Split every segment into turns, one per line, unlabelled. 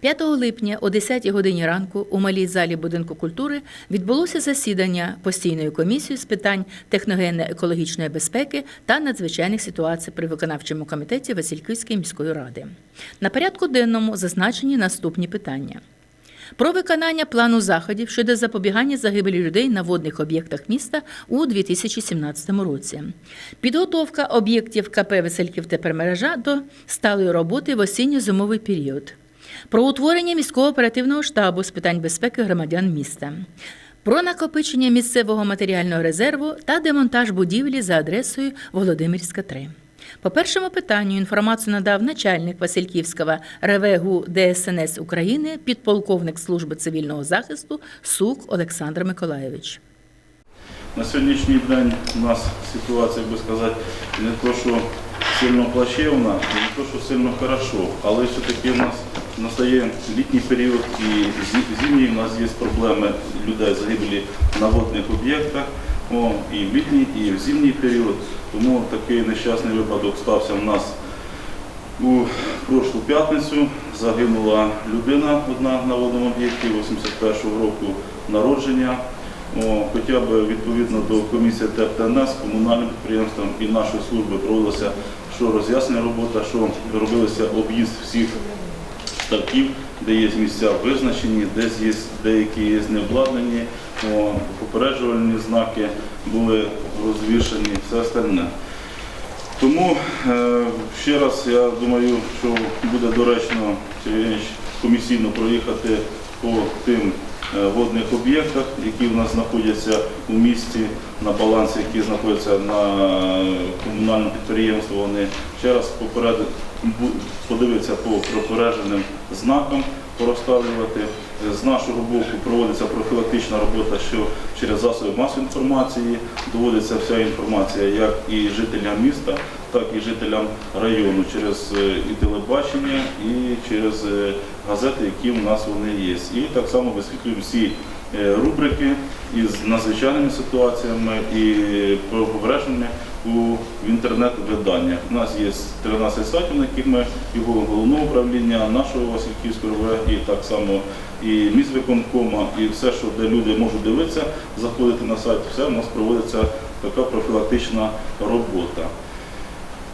5 липня о 10 годині ранку у малій залі будинку культури відбулося засідання постійної комісії з питань техногенно-екологічної безпеки та надзвичайних ситуацій при виконавчому комітеті Васильківської міської ради. На порядку денному зазначені наступні питання. Про виконання плану заходів щодо запобігання загибелі людей на водних об'єктах міста у 2017 році. Підготовка об'єктів КП Весельків тепермережа до сталої роботи в осінньо-зимовий період. Про утворення міського оперативного штабу з питань безпеки громадян міста. Про накопичення місцевого матеріального резерву та демонтаж будівлі за адресою Володимирська 3. По першому питанню інформацію надав начальник Васильківського РВГУ ДСНС України, підполковник служби цивільного захисту Сук Олександр Миколайович.
На сьогоднішній день у нас ситуація, як би сказати, не то, що сильно плачевна, не то, що сильно хорошо, але все-таки у нас настає літній період і зимній у нас є проблеми людей загибелі на водних об'єктах. О, і в літній, і в зимній період. Тому такий нещасний випадок стався в нас у прошлу п'ятницю. Загинула людина одна на водному об'єкті 81-го року народження. О, хоча б відповідно до комісії ТЕП-ТНС, комунальним підприємствам і нашої служби проводилася що роз'яснення робота, що робилося об'їзд всіх ставків, де є місця визначені, десь є деякі є необладнані, попереджувальні знаки були розвішені, все остальне. Тому е, ще раз я думаю, що буде доречно Сергій комісійно проїхати по тим водних об'єктах, які в нас знаходяться у місті на балансі, які знаходяться на комунальному підприємстві. Вони ще раз попередити, бу- подивитися по попередженим знакам, порозставлювати. З нашого боку проводиться профілактична робота, що через засоби масової інформації доводиться вся інформація як і жителям міста, так і жителям району через е, і телебачення, і через е, газети, які в нас вони є. І так само висвітлюємо всі е, рубрики із надзвичайними ситуаціями і попередженнями у інтернет-виданнях. У нас є 13 сайтів, на яких ми його головного управління, нашого Васильківського РВ, і так само і міськвиконкома, і все, що де люди можуть дивитися, заходити на сайт, все у нас проводиться така профілактична робота.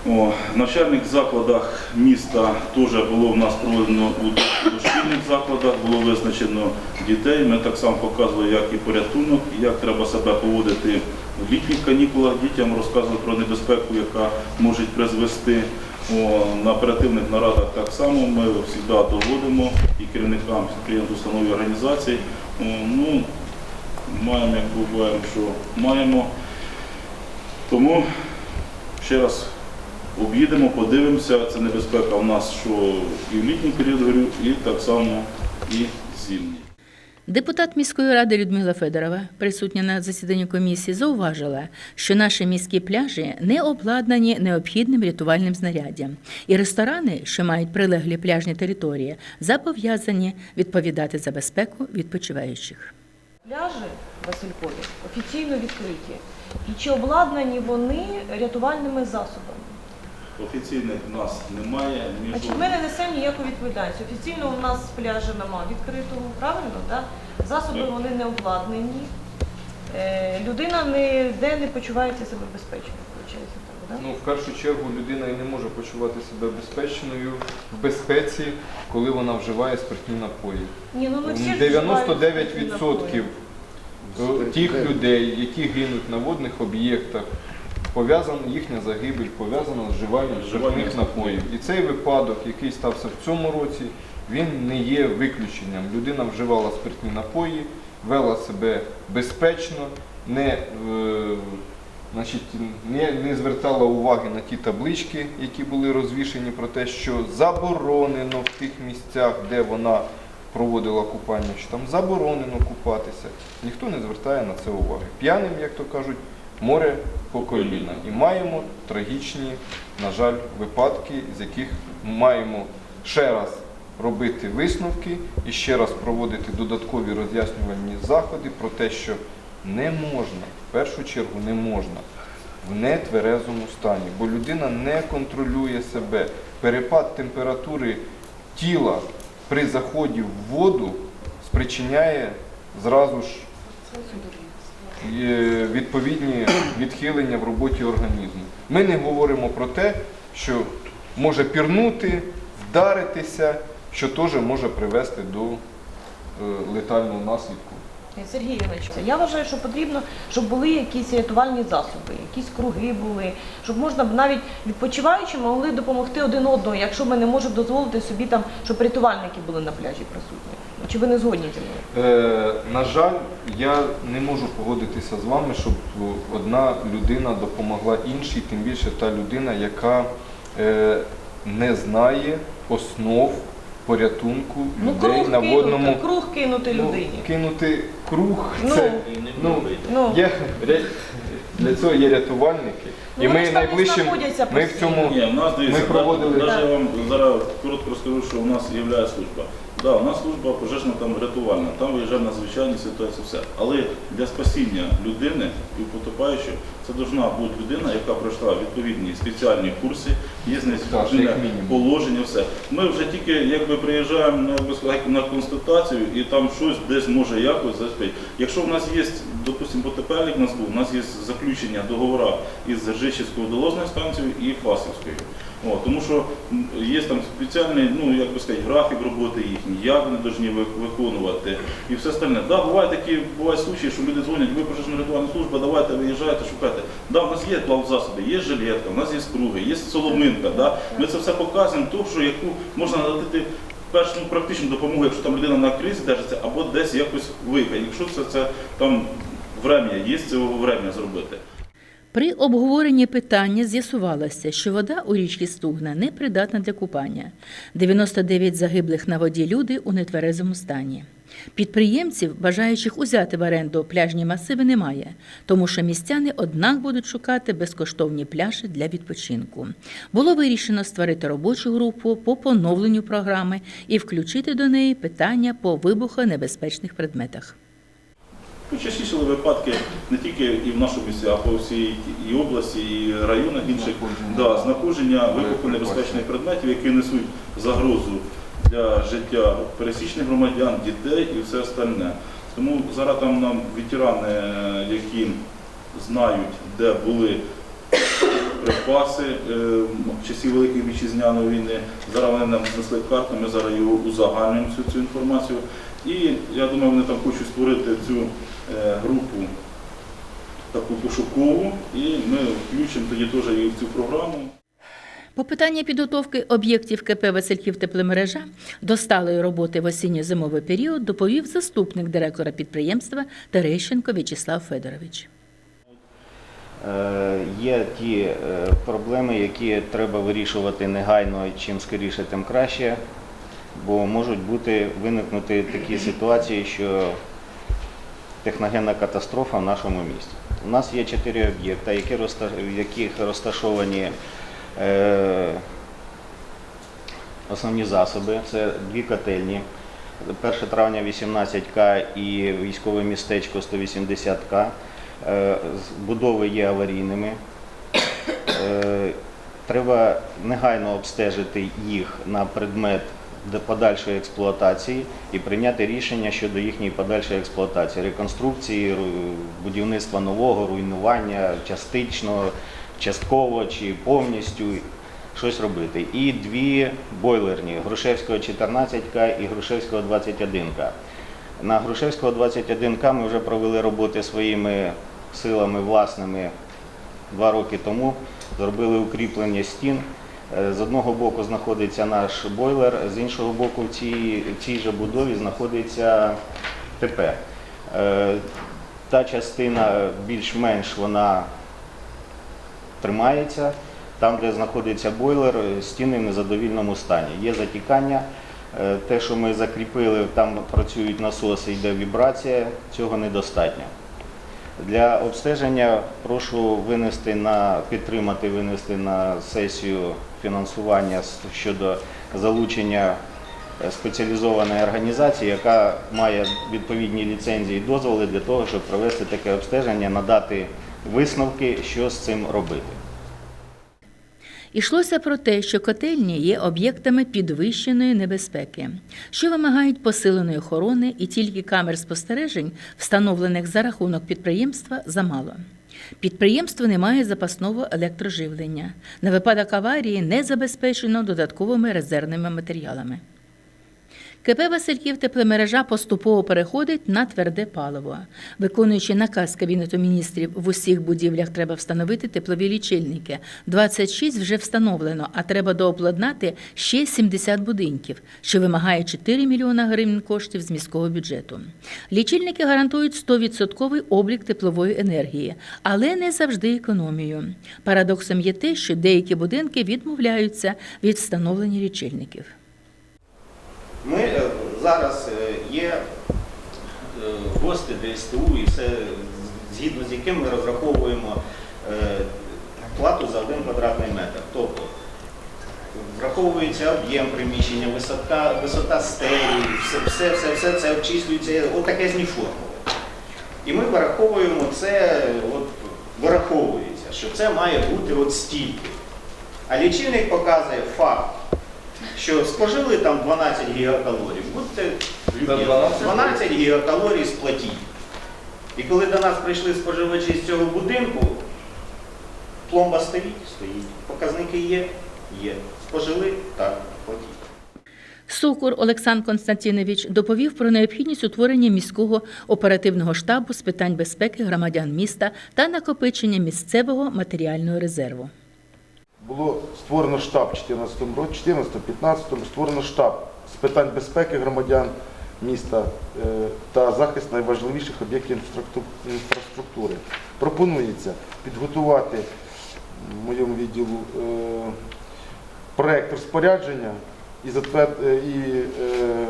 О, в навчальних закладах міста теж було в нас проведено у дошкільних закладах, було визначено дітей. Ми так само показували, як і порятунок, як треба себе поводити в літніх канікулах. Дітям розказували про небезпеку, яка може призвести. О, на оперативних нарадах так само ми завжди доводимо і керівникам підприємств, установ і організацій. О, ну, маємо, як буваємо, що маємо. Тому ще раз об'їдемо, подивимося. Це небезпека в нас, що і в літній період говорю, і так само і зимній.
Депутат міської ради Людмила Федорова, присутня на засіданні комісії, зауважила, що наші міські пляжі не обладнані необхідним рятувальним знаряддям, і ресторани, що мають прилеглі пляжні території, зобов'язані відповідати за безпеку відпочиваючих.
Пляжі Василькові офіційно відкриті. І чи обладнані вони рятувальними засобами?
Офіційних в нас немає. між-
Значить, ми не несемо ніяку відповідальність. Офіційно у нас пляжа нема відкритого, правильно? Да? Засоби
Так.
вони не обладнані. Е, людина ніде не почувається себе безпечно, виходить так, да?
Ну, в першу чергу людина і не може почувати себе безпечною в безпеці, коли вона вживає спиртні напої.
Ні, ну ми всі ж вживаємо спиртні
99% тих людей, які гинуть на водних об'єктах, пов'язана їхня загибель, пов'язана з вживанням
Вживання
спиртних напоїв. І цей випадок, який стався в цьому році, він не є виключенням. Людина вживала спиртні напої, вела себе безпечно, не, е, значить, не, не звертала уваги на ті таблички, які були розвішені про те, що заборонено в тих місцях, де вона проводила купання, що там заборонено купатися. Ніхто не звертає на це уваги. П'яним, як то кажуть, море по коліна. І маємо трагічні, на жаль, випадки, з яких маємо ще раз робити висновки і ще раз проводити додаткові роз'яснювальні заходи про те, що не можна, в першу чергу не можна в нетверезому стані, бо людина не контролює себе. Перепад температури тіла при заході в воду спричиняє зразу ж відповідні відхилення в роботі організму. Ми не говоримо про те, що може пірнути, вдаритися, що теж може привести до е, летального наслідку.
Сергій Ігорович, я вважаю, що потрібно, щоб були якісь рятувальні засоби, якісь круги були, щоб можна б навіть відпочиваючи могли допомогти один одному, якщо ми не можемо дозволити собі там, щоб рятувальники були на пляжі присутні. Чи ви не згодні зі мною?
Е, на жаль, я не можу погодитися з вами, щоб одна людина допомогла іншій, тим більше та людина, яка е, не знає основ порятунку людей
Ну, круг
на водному.
кинути, круг кинути
Ну, кинути круг
Ну,
це ну,
Ну.
є, для цього є рятувальники.
Ну,
і ми
ж там і
найближчим ми в цьому
Ні, у нас дивіться,
ми проводили
навіть я вам зараз коротко розкажу, що у нас є служба. Да, у нас служба пожежна там рятувальна, там виїжджає надзвичайні ситуації, все. Але для спасіння людини і потопаючого це повинна бути людина, яка пройшла відповідні спеціальні курси, є з нею
Так,
спеціальне
як мінімум.
положення, все. Ми вже тільки якби приїжджаємо на, сказати, на констатацію і там щось десь може якось заспить. Якщо в нас є, допустимо, ПТП, у нас був, у нас є заключення договора із Ржищівською долозною станцією і Фасівською. О, тому що є там спеціальний, ну як би сказати, графік роботи їхній, як вони повинні виконувати і все остальне. Да, бувають такі бувають случаї, що люди дзвонять, ви пожежна рятувальна служба, давайте виїжджайте, шукайте. Да, у нас є плавзасоби, є жилетка, у нас є круги, є соломинка. Да. Ми це все показуємо, ту, що яку можна надати першу ну, практичну допомогу, якщо там людина на кризі держиться, або десь якось виїхати. Якщо це, це там врем'я, є цього врем'я зробити.
При обговоренні питання з'ясувалося, що вода у річці Стугна не придатна для купання. 99 загиблих на воді люди у нетверезому стані. Підприємців, бажаючих узяти в оренду пляжні масиви, немає, тому що містяни однак будуть шукати безкоштовні пляжі для відпочинку. Було вирішено створити робочу групу по поновленню програми і включити до неї питання по вибухонебезпечних предметах.
Ну, частіше випадки не тільки і в нашому місті, а по всій і області, і районах інших
Знаходження.
да, знаходження
Боєприпасів.
вибухонебезпечних предметів, які несуть загрозу для життя пересічних громадян, дітей і все остальне. Тому зараз там нам ветерани, які знають, де були припаси е, в часі Великої Вітчизняної війни. Зараз вони нам знесли карту, ми зараз його узагальнюємо всю цю інформацію. І я думаю, вони там хочуть створити цю групу таку пошукову, і ми включимо тоді теж її в цю програму.
По питанню підготовки об'єктів КП Васильків тепломережа до сталої роботи в осінньо-зимовий період доповів заступник директора підприємства Терещенко В'ячеслав Федорович.
Е, Є ті е, проблеми, які треба вирішувати негайно, чим скоріше, тим краще, бо можуть бути виникнути такі ситуації, що техногенна катастрофа в нашому місті. У нас є чотири об'єкта, які в яких розташовані е, основні засоби. Це дві котельні. 1 травня 18К і військове містечко 180К. Е, Будови є аварійними. Е, Треба негайно обстежити їх на предмет подальшої експлуатації і прийняти рішення щодо їхньої подальшої експлуатації, реконструкції, будівництва нового, руйнування частично, частково чи повністю щось робити. І дві бойлерні Грушевського 14К і Грушевського 21К. На Грушевського 21К ми вже провели роботи своїми силами власними два роки тому. Зробили укріплення стін. Е, З одного боку знаходиться наш бойлер, з іншого боку в цій, цій же будові знаходиться ТП. Е, Та частина більш-менш вона тримається. Там, де знаходиться бойлер, стіни в незадовільному стані. Є затікання. Е, Те, що ми закріпили, там працюють насоси, йде вібрація, цього недостатньо. Для обстеження прошу винести на підтримати винести на сесію фінансування щодо залучення е, спеціалізованої організації, яка має відповідні ліцензії і дозволи для того, щоб провести таке обстеження, надати висновки, що з цим робити.
Ішлося про те, що котельні є об'єктами підвищеної небезпеки, що вимагають посиленої охорони, і тільки камер спостережень, встановлених за рахунок підприємства, замало. Підприємство не має запасного електроживлення. На випадок аварії не забезпечено додатковими резервними матеріалами. КП Васильків тепломережа поступово переходить на тверде паливо. Виконуючи наказ Кабінету міністрів, в усіх будівлях треба встановити теплові лічильники. 26 вже встановлено, а треба дообладнати ще 70 будинків, що вимагає 4 мільйона гривень коштів з міського бюджету. Лічильники гарантують 100% облік теплової енергії, але не завжди економію. Парадоксом є те, що деякі будинки відмовляються від встановлення лічильників.
Ми е, зараз е, є е, гости ДСТУ і все, згідно з яким ми розраховуємо плату за один квадратний метр. Тобто враховується об'єм приміщення, висота, висота стелі, все, все, все, це обчислюється, отаке зні формули. І ми вираховуємо це, от, вираховується, що це має бути от стільки. А лічильник показує факт, що спожили там 12 гігакалорій, будьте люб'язні,
12?
12 гігакалорій сплатіть. І коли до нас прийшли споживачі з цього будинку, пломба стоїть, стоїть. Показники є, є. Спожили, так, платіть.
Сукур Олександр Константинович доповів про необхідність утворення міського оперативного штабу з питань безпеки громадян міста та накопичення місцевого матеріального резерву.
Було створено штаб в 14 році, 14-15 створено штаб з питань безпеки громадян міста е, та захист найважливіших об'єктів інфраструктури. Пропонується підготувати в моєму відділу е, проект розпорядження і, е,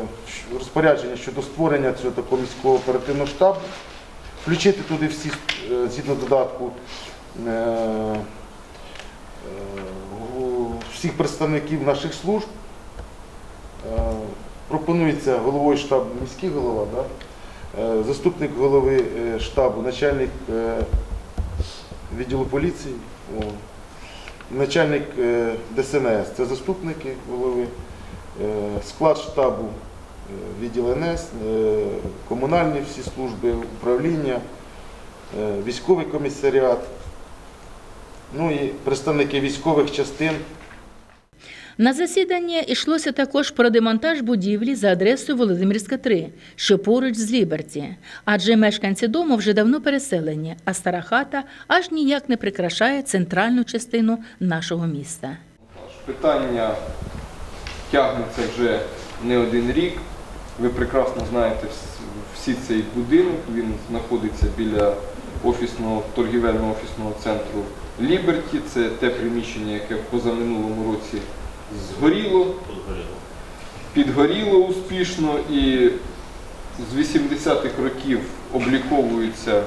розпорядження щодо створення цього такого міського оперативного штабу, включити туди всі, згідно додатку, всіх представників наших служб. Е, Пропонується головою штабу міський голова, да? Е, заступник голови е, штабу, начальник е, відділу поліції, начальник е, ДСНС, це заступники голови, е, склад штабу, е, відділ НС, е, комунальні всі служби, управління, е, військовий комісаріат, ну і представники військових частин.
На засідання йшлося також про демонтаж будівлі за адресою Володимирська 3, що поруч з Ліберті, адже мешканці дому вже давно переселені, а стара хата аж ніяк не прикрашає центральну частину нашого міста.
Питання тягнеться вже не один рік. Ви прекрасно знаєте всі цей будинок. Він знаходиться біля офісного торгівельного офісного центру Ліберті. Це те приміщення, яке в позаминулому році згоріло, підгоріло успішно і з 80-х років обліковується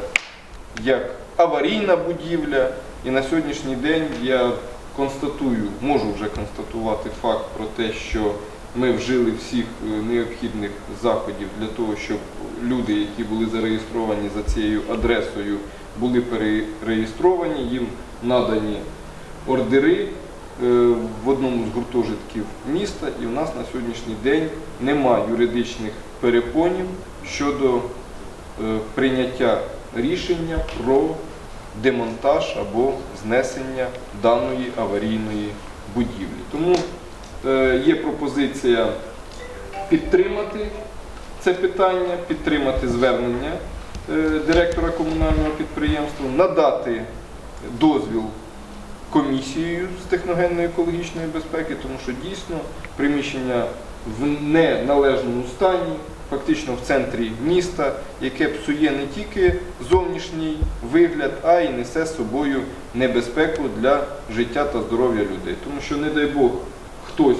як аварійна будівля. І на сьогоднішній день я констатую, можу вже констатувати факт про те, що ми вжили всіх е, необхідних заходів для того, щоб люди, які були зареєстровані за цією адресою, були перереєстровані, їм надані ордери е, в одному з гуртожитків міста, і у нас на сьогоднішній день немає юридичних перепонів щодо е, прийняття рішення про демонтаж або знесення даної аварійної будівлі. Тому е, є пропозиція підтримати це питання, підтримати звернення директора комунального підприємства, надати дозвіл комісією з техногенної екологічної безпеки, тому що дійсно приміщення в неналежному стані, фактично в центрі міста, яке псує не тільки зовнішній вигляд, а й несе з собою небезпеку для життя та здоров'я людей. Тому що, не дай Бог, хтось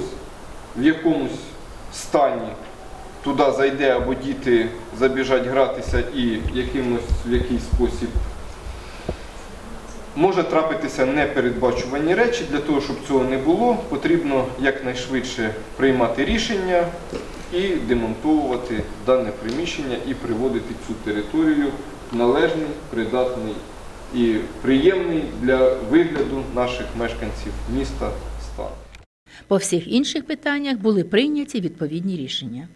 в якомусь стані туди зайде або діти забіжать гратися і якимось в якийсь спосіб Може трапитися непередбачувані речі. Для того, щоб цього не було, потрібно якнайшвидше приймати рішення і демонтовувати дане приміщення і приводити цю територію в належний, придатний і приємний для вигляду наших мешканців міста стан.
По всіх інших питаннях були прийняті відповідні рішення.